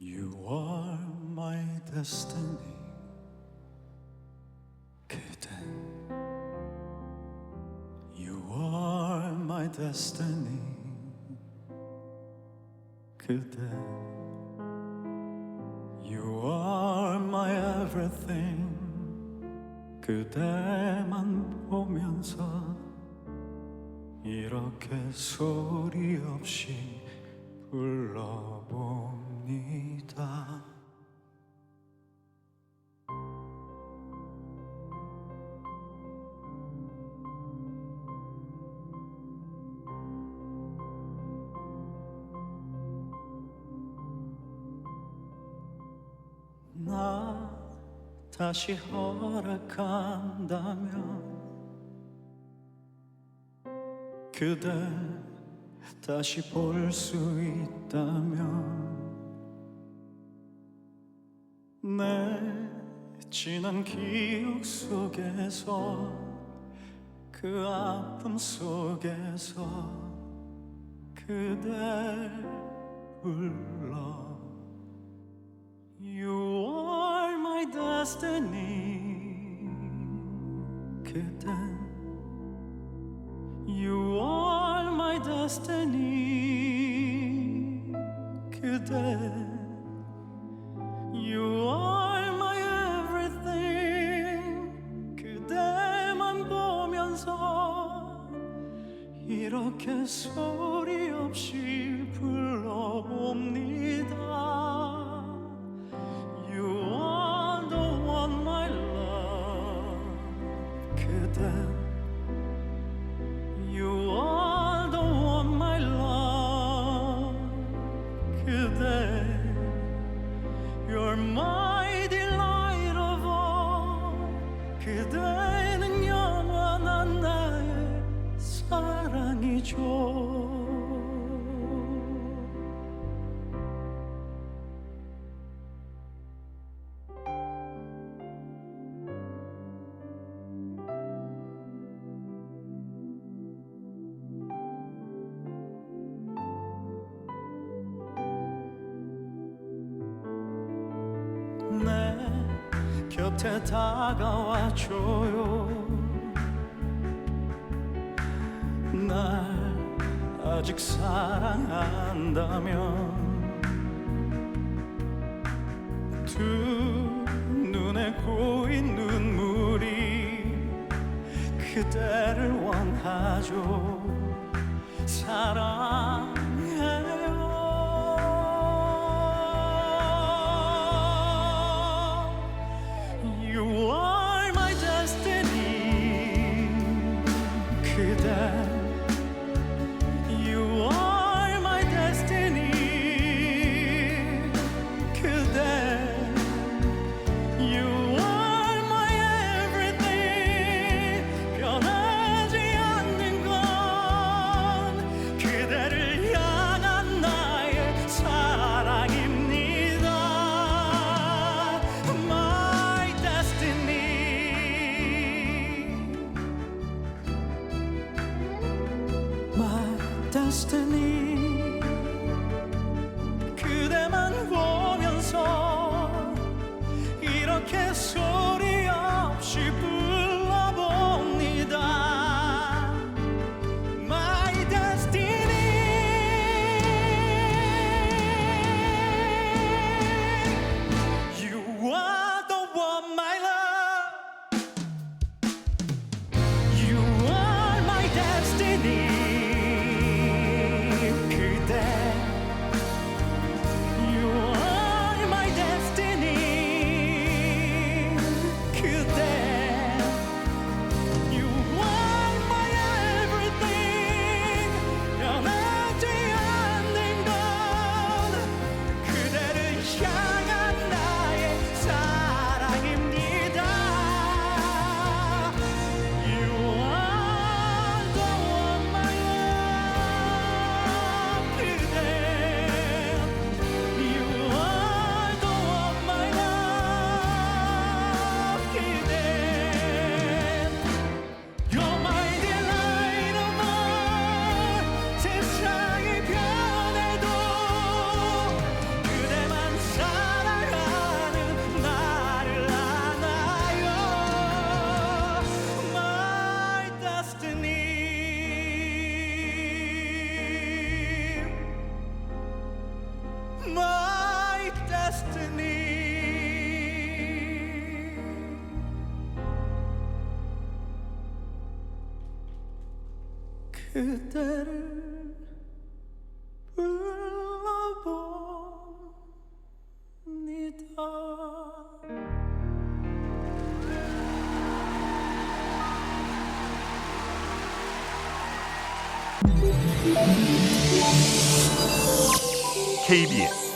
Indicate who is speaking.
Speaker 1: You are my destiny 그댄 You are my destiny 그대 You are my everything 그대만 보면서 이렇게 소리 없이 불러봅니다. 나 다시 허락한다면 그대 다시 볼 수 있다면 내 지난 기억 속에서 그 아픔 속에서 그댈 불러 You are my destiny 그댄 You are my destiny 그대 이렇게 소리 없이 불러봅니다 You are the one my love 그대 You are the one my love 그대 You're my 사랑이죠. 내 곁에 다가와줘요 날 아직 사랑한다면 두 눈에 고인 눈물이 그대를 원하죠. 사랑 My destiny 그대만 보면서 이렇게 그대를 불러봅니다.
Speaker 2: KBS